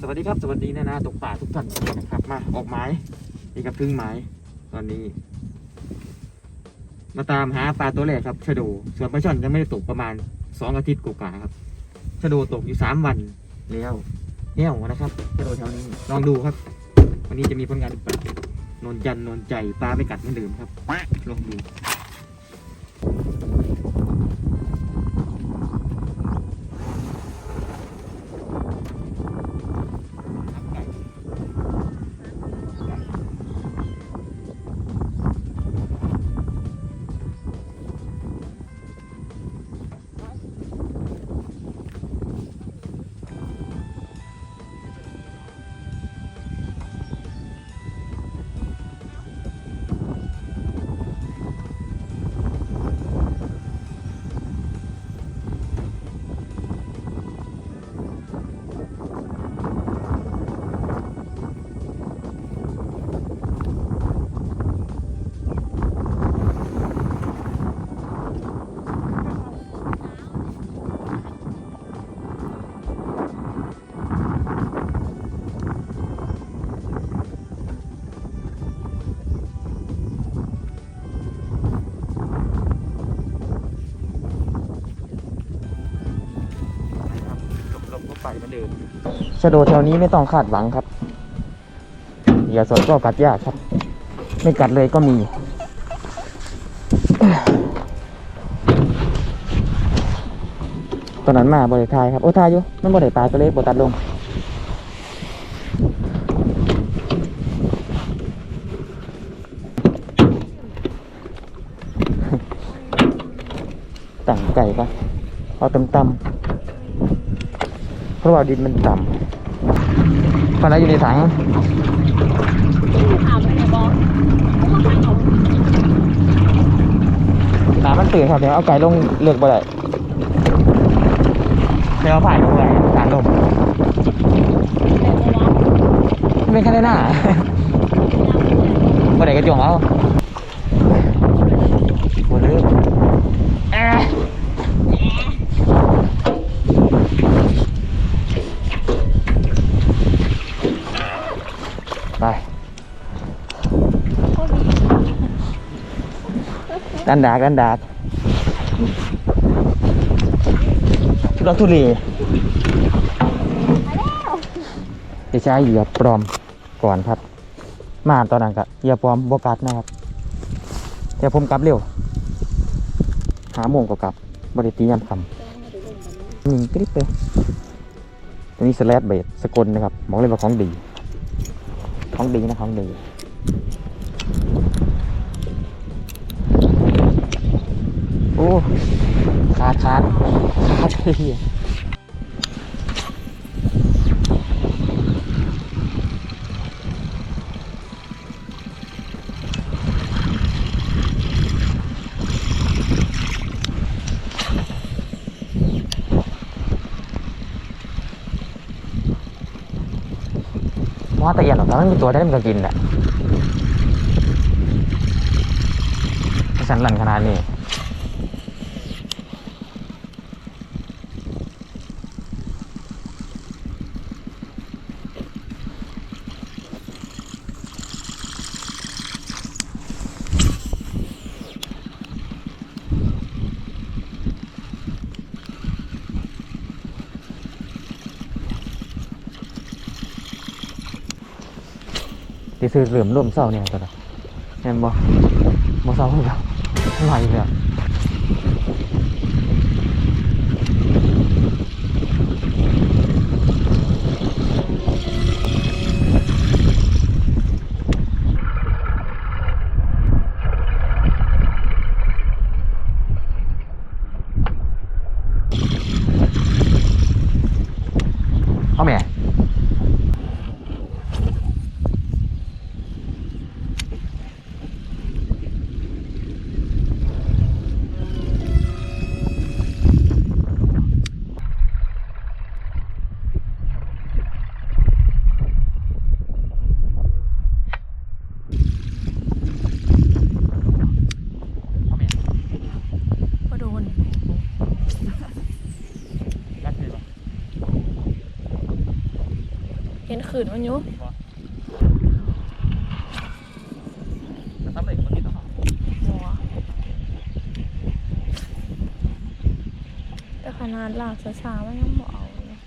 สวัสดีครับสวัสดีนะนะตกป่าทุกท่านนะครับ มาออกหมายนี่ครับพึ่งหมายตอนนี้ มาตามหาปลาตัวแรกครับชะโดส่วนปลาช่อนยังไม่ได้ตกประมาณสองอาทิตย์กว่าครับชะโดตกอยู่สามวันแล้วเหี้ยวนะครับชะโดแถวนี้ลองดูครับ วันนี้จะมีผลงานหรือเปล่านนจันทร์นนใจปลาไม่กัดเหมือนเดิมครับลองดู ไปเหมือนเดิมชโดแถวนี้ไม่ต้องคาดหวังครับอย่าสดก็กัดยากครับ ไม่กัดเลยก็มี ตอนนั้นมาบริทายครับ โอ้ทายอยู่มันบริปลาก็เลยบตัดลงตั้งใจปะเอาต่ำๆ เพราะว่าดินมันต่ำตอนนั้นอยู่ในถังน้ำมันตื่นครับเดี๋ยวเอาไก่ลงเลือกบ่ได้เดี๋ยวผ่านลงไปสารลมแต่แค่ได้หน้าบ่ได้กระจงเอาบ่ลืมแอะไป ดันดากดันดากทุลักทุเลจะใช้เหยื่อปลอมก่อนครับ มาตอนนั้นก็เหยื่อปลอมบกัดนะครับแต่ผมกลับเร็ว หาโมงก็กลับบริตียามคำหนึ่งกริบเลยตัวนี้สแลดเบดสกลนะครับบอกเลยว่าของดี ของดีนะของดี โอ้ขาดขาดขาดเฮียมอตะเอียนหรอกแต่มันมีตัวได้มันก็กินแหละสันหลันขนาดนี้ ที่ซื้อเหลื่อมร่วมเศร้าเนี่ยตัวละเห็นบ่บ่เศร้าเลยไหลเลยอะเอาแม่ เห็น ขืนมันอยู่ทำเลยเมื่อกี้ต้องหัวแต่ขนาดลากช้าๆมันยังบอกเลย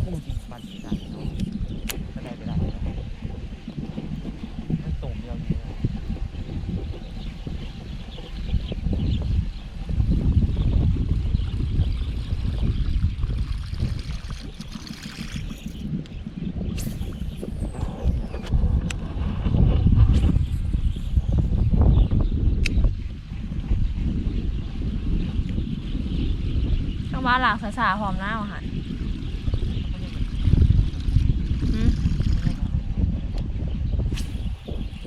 คู่จริงมันดีนะไม่ได้ไม่ได้มันส่งเดียวอยู่ ข้างบ้านลากช้าๆพร้อมหน้าอาหารหืม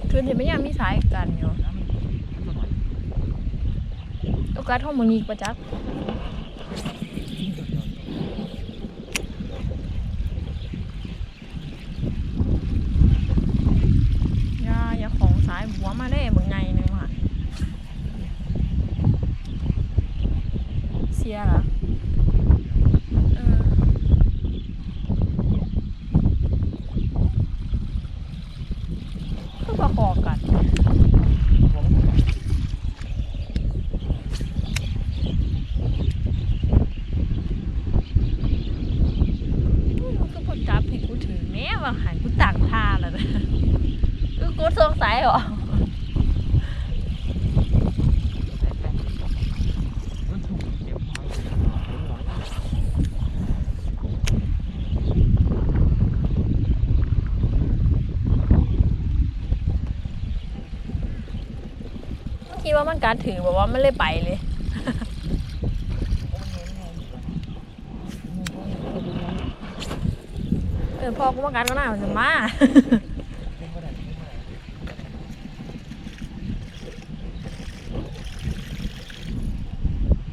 คือเดี๋ยวไม่ยังมีสายกันอยู่โอกาสห้องมันมีประจักษ์อย่าอย่าของสายหัวมาได้เบิ่งไงหนึงว่ะเสียเหรอ เออคือประกอบกัน อุ้ยมันก็พอจับให้กูถือแม่บางหัน กูต่างท่าแล้วนะคือกูสงสัยเหรอมันถูกเก็บไว้คิดว่ามันการถือแบบว่ามันเลยไปเลย เออพอกูว่ากันก็น่าจะมา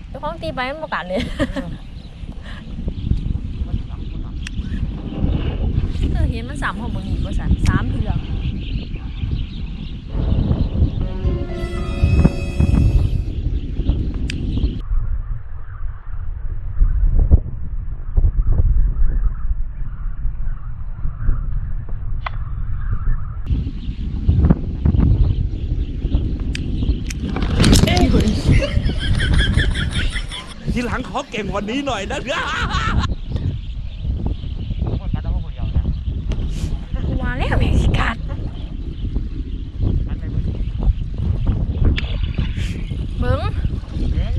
เจ้าของตีไปมันประกาศเลยเห็นมันสามหองมึงอีกว่าสันสามเถื่อ ทีหลังขอเก่งกวันนี้หน่อยนะ คนกัดต้องคนเดียวนะ กูมาแล้วเมกิกัด มันไม่รู้ เบิ้ง เอ๊ะ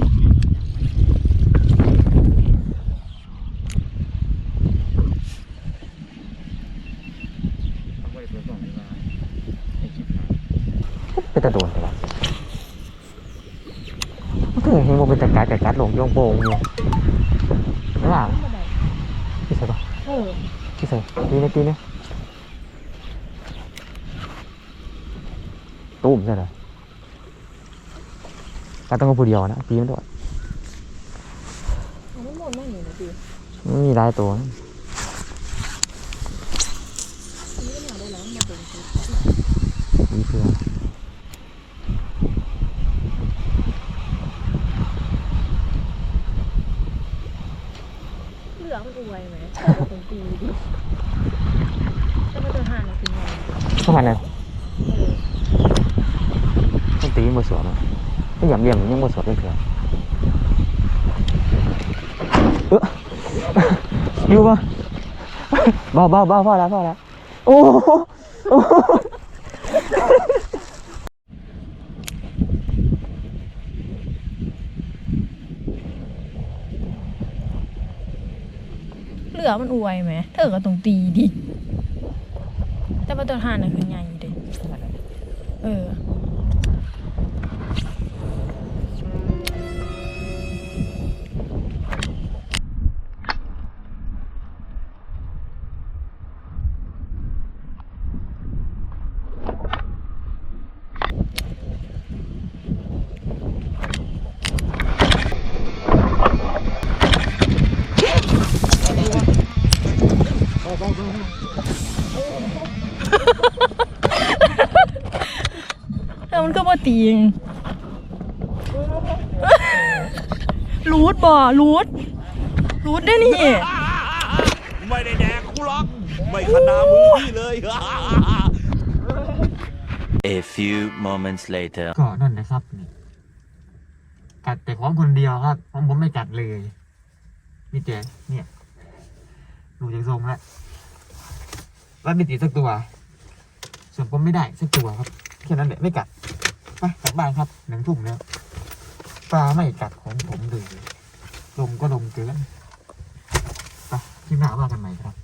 เขาไม่ได้ตัวส่งดีมาไอ้ชิบหายเป็นตะโดนใช่ปะมันก็เห็นว่าเป็นตะกัดแต่กัดลงย่องโป่งอยู่ไม่ว่าพี่ใส่ปะเออพี่ใส่ตีนี่ตีนี่ตุ้มใช่เหรอกัดต้องกับผู้เดียวนะตีมันด้วยมันหมดแม่งอยู่นะพี่มันมีหลายตัวนะนี่ก็อยากได้แล้วมาเป็นชุดมีเพื่อน เหลืองมันอ วยไหมตรงตีดิจะมาเจอห่านคือไงประมาณนั้นมันตีมันบสวนอะมันหยำเยี่ยมยังบสวนเป็นเพื่อนเอออยู่ปะเบาเบาเบาพอแล้วพอแล้วโอ้โหโอ้โห เหลืองมันอวยไหมเธอก็ตรงตีดิ แต่มาเจอห่านคือไงดิเออ ตีงรูดบ่รูดรูดได้นี่ ไม่ได้แดกกูหรอกไม่ขนามือพี่เลย A few moments later. ก็นั่นนะครับนี่กัดแต่ของคนเดียวครับของผมไม่กัดเลยมีแต่เนี่ยดูจากทรงแล้วแล้วไม่ติดสักตัว ส่วนผมไม่ได้สักตัวครับแค่นั้นแหละไม่กัด ไปกลับบ้านครับหนึ่งทุ่มแล้วปลาไม่กัดของผมเลยลมก็ลมเกินไปที่หน้าว่ากันใหม่ครับ